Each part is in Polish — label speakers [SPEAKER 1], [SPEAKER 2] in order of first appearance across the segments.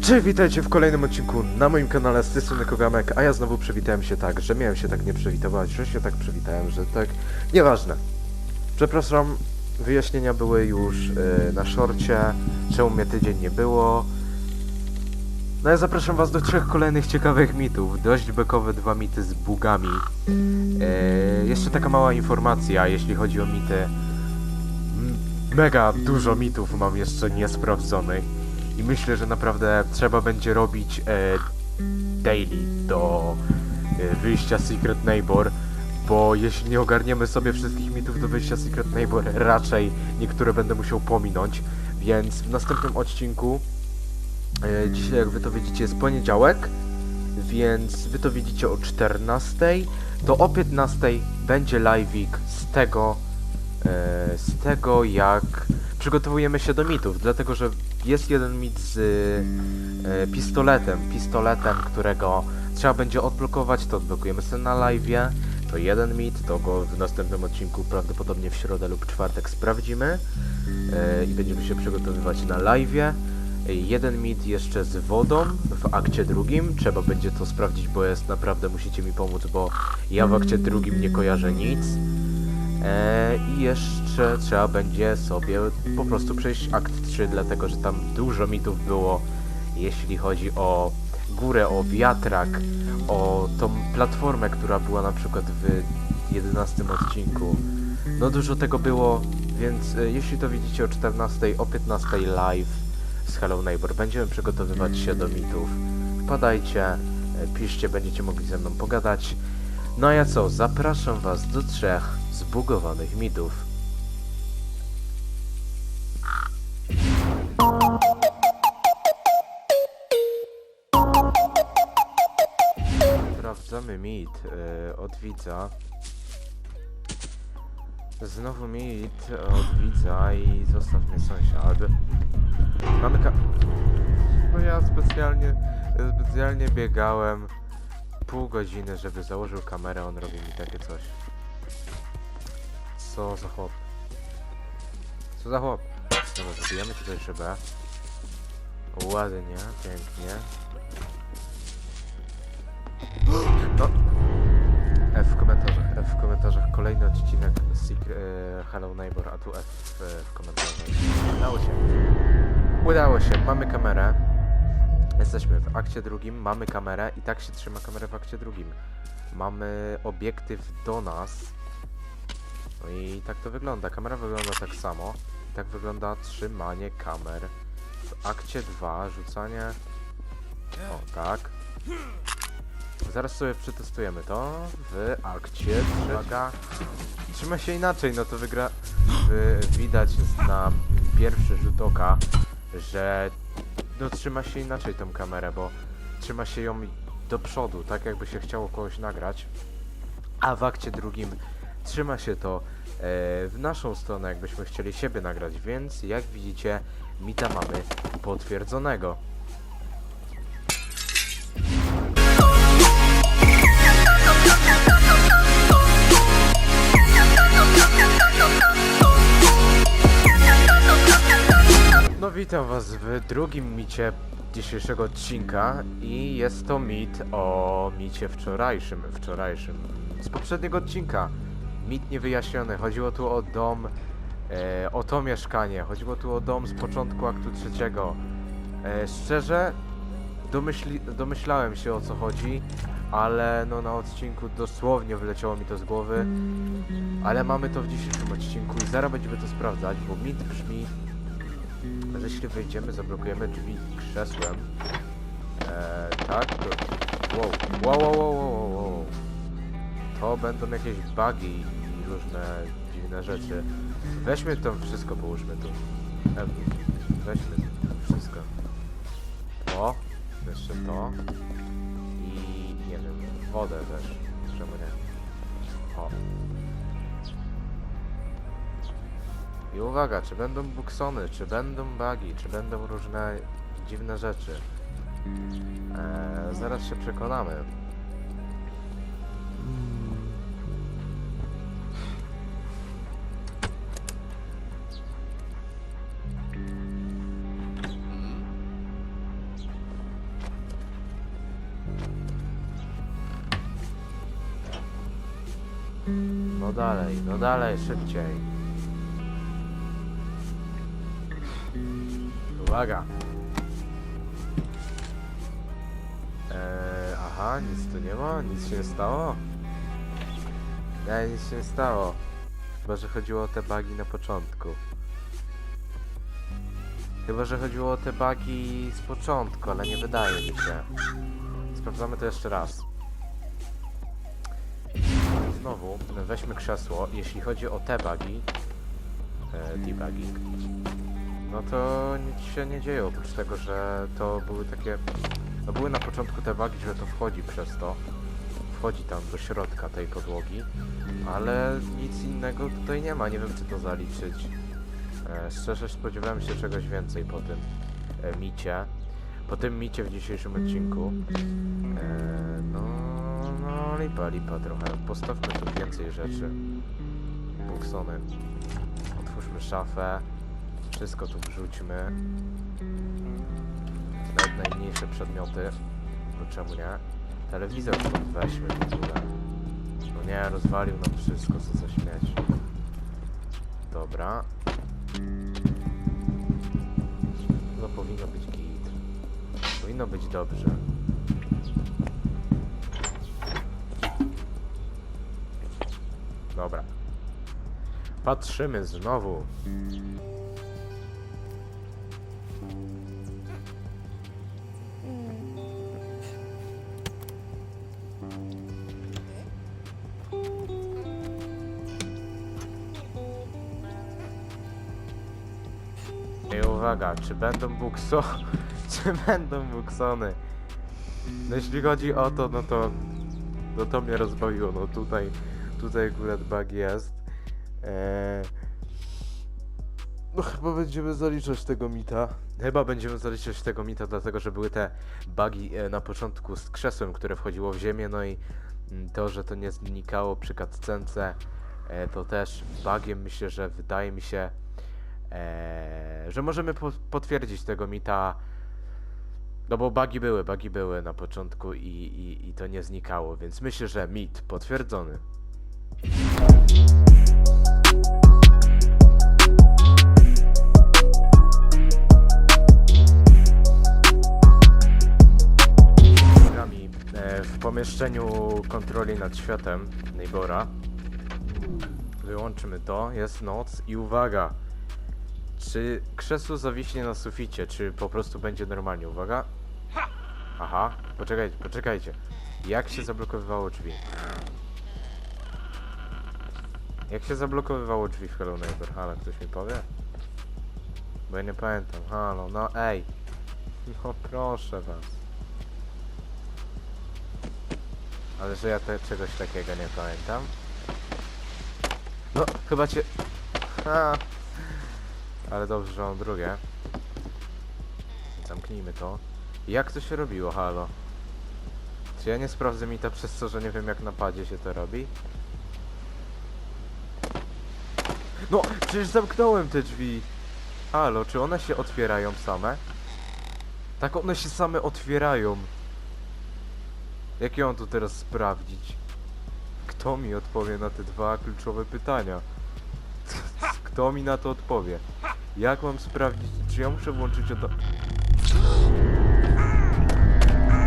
[SPEAKER 1] Cześć, witajcie w kolejnym odcinku na moim kanale z tej Kogamek, a ja znowu przywitałem się tak, że miałem się tak nie przywitować, że się tak przywitałem, że tak... Nieważne. Przepraszam, wyjaśnienia były już yy, na szorcie, czemu mnie tydzień nie było. No ja zapraszam was do trzech kolejnych ciekawych mitów. Dość bekowe dwa mity z bugami. Yy, jeszcze taka mała informacja, jeśli chodzi o mity. Mega dużo mitów mam jeszcze niesprawdzonych. I myślę, że naprawdę trzeba będzie robić e, daily do e, wyjścia Secret Neighbor, bo jeśli nie ogarniemy sobie wszystkich mitów do wyjścia Secret Neighbor, raczej niektóre będę musiał pominąć, więc w następnym odcinku, e, dzisiaj jak wy to widzicie jest poniedziałek, więc wy to widzicie o 14, to o 15 będzie live'ik z tego, z tego jak przygotowujemy się do mitów, dlatego że jest jeden mit z e, pistoletem, pistoletem, którego trzeba będzie odblokować, to odblokujemy sobie na live'ie, to jeden mit, to go w następnym odcinku prawdopodobnie w środę lub czwartek sprawdzimy e, i będziemy się przygotowywać na live'ie. E, Jeden mit jeszcze z wodą w akcie drugim, trzeba będzie to sprawdzić, bo jest naprawdę, musicie mi pomóc, bo ja w akcie drugim nie kojarzę nic. E, I jeszcze trzeba będzie sobie po prostu przejść akt 3, dlatego że tam dużo mitów było, jeśli chodzi o górę, o wiatrak, o tą platformę, która była na przykład w 11 odcinku. No dużo tego było, więc e, jeśli to widzicie o 14, o 15 live z Hello Neighbor, będziemy przygotowywać się do mitów. Wpadajcie, e, piszcie, będziecie mogli ze mną pogadać. No a ja co, zapraszam was do trzech zbugowanych mitów. Sprawdzamy mit e, od widza. Znowu mit od widza i zostaw mnie sąsiad. Mamy ka... No ja specjalnie, specjalnie biegałem pół godziny, żeby założył kamerę, on robi mi takie coś. Co za chłop? Co za chłop? Dobra, zabijamy tutaj szybę. Ładnie, pięknie. No. F w komentarzach, F w komentarzach. Kolejny odcinek Secret, e, Hello Neighbor, a tu F w, w komentarzach. Udało się. Udało się, mamy kamerę. Jesteśmy w akcie drugim, mamy kamerę i tak się trzyma kamerę w akcie drugim. Mamy obiektyw do nas. No i tak to wygląda. Kamera wygląda tak samo. Tak wygląda trzymanie kamer. W akcie 2 rzucanie... O, tak. Zaraz sobie przetestujemy to. W akcie 3. Uwaga. Trzyma się inaczej, no to wygra... Wy, widać na pierwszy rzut oka, że no trzyma się inaczej tą kamerę, bo trzyma się ją do przodu, tak jakby się chciało kogoś nagrać. A w akcie drugim trzyma się to e, w naszą stronę, jakbyśmy chcieli siebie nagrać, więc jak widzicie, mita mamy potwierdzonego. Witam was w drugim micie dzisiejszego odcinka i jest to mit o micie wczorajszym, wczorajszym, z poprzedniego odcinka. Mit niewyjaśniony, chodziło tu o dom, e, o to mieszkanie, chodziło tu o dom z początku aktu trzeciego. E, szczerze, domyśli, domyślałem się o co chodzi, ale no na odcinku dosłownie wyleciało mi to z głowy, ale mamy to w dzisiejszym odcinku i zaraz będziemy to sprawdzać, bo mit brzmi że jeśli wejdziemy, zablokujemy drzwi krzesłem, e, tak, to... Wow, wow, wow, wow, wow, wow, wow. To będą jakieś bugi i różne dziwne rzeczy. Weźmy to wszystko, połóżmy tu. E, weźmy to wszystko. To, jeszcze to i nie wiem, wodę też. Czemu nie? O. Uwaga, czy będą buksony, czy będą bugi, czy będą różne dziwne rzeczy. Eee, zaraz się przekonamy. No dalej, no dalej, szybciej. Uwaga. Eee, aha, nic tu nie ma, nic się nie stało. Nie, nic się nie stało. Chyba, że chodziło o te bugi na początku. Chyba, że chodziło o te bugi z początku, ale nie wydaje mi się. Sprawdzamy to jeszcze raz. Znowu weźmy krzesło. Jeśli chodzi o te bugi, e, debugging, no to nic się nie dzieje oprócz tego, że to były takie. No były na początku te bugi, że to wchodzi przez to. Wchodzi tam do środka tej podłogi, ale nic innego tutaj nie ma. Nie wiem, czy to zaliczyć. E, szczerze spodziewałem się czegoś więcej po tym e, micie. Po tym micie w dzisiejszym odcinku. E, no, no, lipa, lipa trochę. Postawmy tu więcej rzeczy. Buksony. Otwórzmy szafę. Wszystko tu wrzućmy. Nawet najmniejsze przedmioty. No czemu nie? Telewizor stąd weźmy w ogóle. No nie, rozwalił nam wszystko, co za śmieć. Dobra. No powinno być git. Powinno być dobrze. Dobra. Patrzymy znowu. Uwaga, czy będą bukso... czy będą buksony? No jeśli chodzi o to, no to... No to mnie rozbawiło, no tutaj... Tutaj akurat bug jest. Eee... No chyba będziemy zaliczać tego mita. Chyba będziemy zaliczać tego mita, dlatego że były te bugi e, na początku z krzesłem, które wchodziło w ziemię, no i mm, to, że to nie znikało przy cutscence, e, to też bugiem myślę, że wydaje mi się, że możemy po potwierdzić tego mita, no bo bugi były, bugi były na początku i, i, i to nie znikało, więc myślę, że mit potwierdzony. E, w pomieszczeniu kontroli nad światem Neighbora. Wyłączymy to, jest noc i uwaga! Czy krzesło zawiśnie na suficie, czy po prostu będzie normalnie? Uwaga! Aha, poczekajcie, poczekajcie. Jak się zablokowywało drzwi? Jak się zablokowywało drzwi w Hello Neighbor? Halo, ktoś mi powie? Bo ja nie pamiętam. Halo, no ej! No proszę was. Ale że ja te, czegoś takiego nie pamiętam. No, chyba cię... Ha. Ale dobrze, że mam drugie. Zamknijmy to. Jak to się robiło, halo? Czy ja nie sprawdzę mi to przez to, że nie wiem jak na padzie się to robi? No, przecież zamknąłem te drzwi! Halo, czy one się otwierają same? Tak one się same otwierają. Jak ją tu teraz sprawdzić? Kto mi odpowie na te dwa kluczowe pytania? Kto mi na to odpowie? Jak mam sprawdzić, czy ja muszę włączyć to?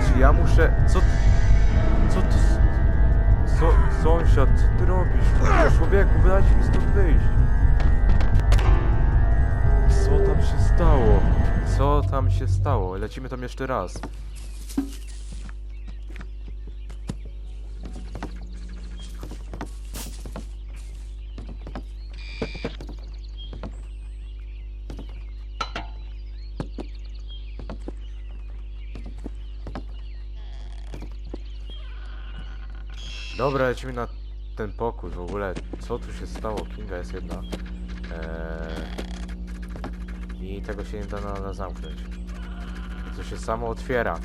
[SPEAKER 1] Czy ja muszę... Co. Co ty... So... Sąsiad, co ty robisz? Człowieku, Człowieku, dajcie mi stąd wyjść. Co tam się stało? Co tam się stało? Lecimy tam jeszcze raz. Dobra, lecimy na ten pokój w ogóle. Co tu się stało? Kinga jest jedna. Eee... I tego się nie da na, na zamknąć. To się samo otwiera.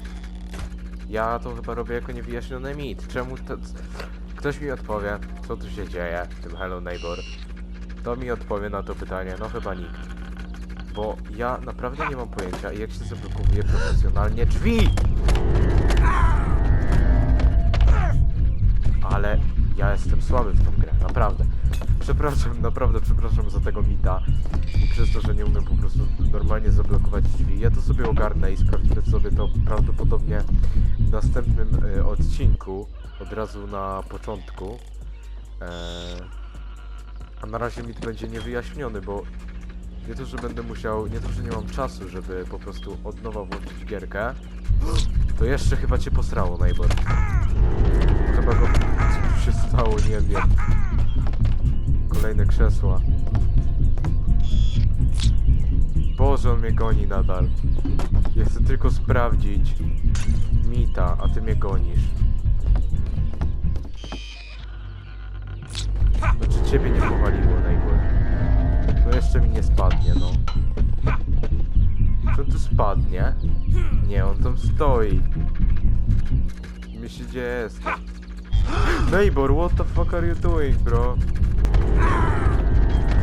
[SPEAKER 1] Ja to chyba robię jako niewyjaśniony mit. Czemu to... Ktoś mi odpowie, co tu się dzieje w tym Hello Neighbor. Kto mi odpowie na to pytanie? No chyba nikt. Bo ja naprawdę nie mam pojęcia, jak się zablokowuje profesjonalnie drzwi! Ale Ja jestem słaby w tą grę, naprawdę. Przepraszam, naprawdę przepraszam za tego mita. I przez to, że nie umiem po prostu normalnie zablokować drzwi. Ja to sobie ogarnę i sprawdzimy sobie to prawdopodobnie w następnym y, odcinku. Od razu na początku. Eee, a na razie mit będzie niewyjaśniony, bo nie to, że będę musiał, nie to, że nie mam czasu, żeby po prostu od nowa włączyć gierkę, to jeszcze chyba cię posrało, Najbor. Chyba go coś się stało, nie wiem. Kolejne krzesła. Boże, on mnie goni nadal. Ja chcę tylko sprawdzić Mita, a ty mnie gonisz. Znaczy ciebie nie powaliło, Najbor. No jeszcze mi nie spadnie, no. Czy tu spadnie? Nie, on tam stoi. Myśli, gdzie jestem. Neighbor, what the fuck are you doing, bro?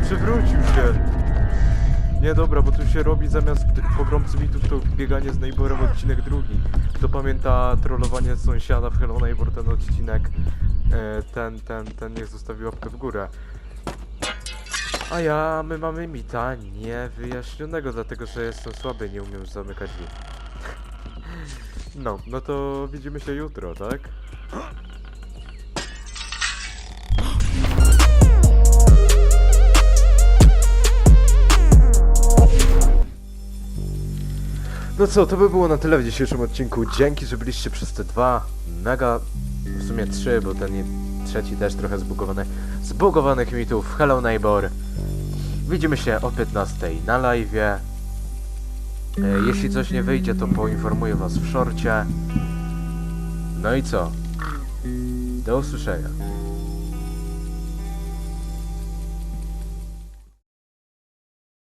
[SPEAKER 1] Przywrócił się. Nie, dobra, bo tu się robi zamiast pogromcy mitów to bieganie z Neighborem odcinek drugi. Kto pamięta trollowanie sąsiada w Hello Neighbor, ten odcinek, e, ten, ten, ten niech zostawi łapkę w górę. A ja, my mamy mita niewyjaśnionego, dlatego że jestem słaby, nie umiem zamykać drzwi. No, no to widzimy się jutro, tak? No co, to by było na tyle w dzisiejszym odcinku. Dzięki, że byliście przez te dwa mega, w sumie trzy, bo ten trzeci też trochę zbugowany, zbugowanych mitów. Hello Neighbor. Widzimy się o 15 na live. E, jeśli coś nie wyjdzie, to poinformuję was w szorcie. No i co? Do usłyszenia.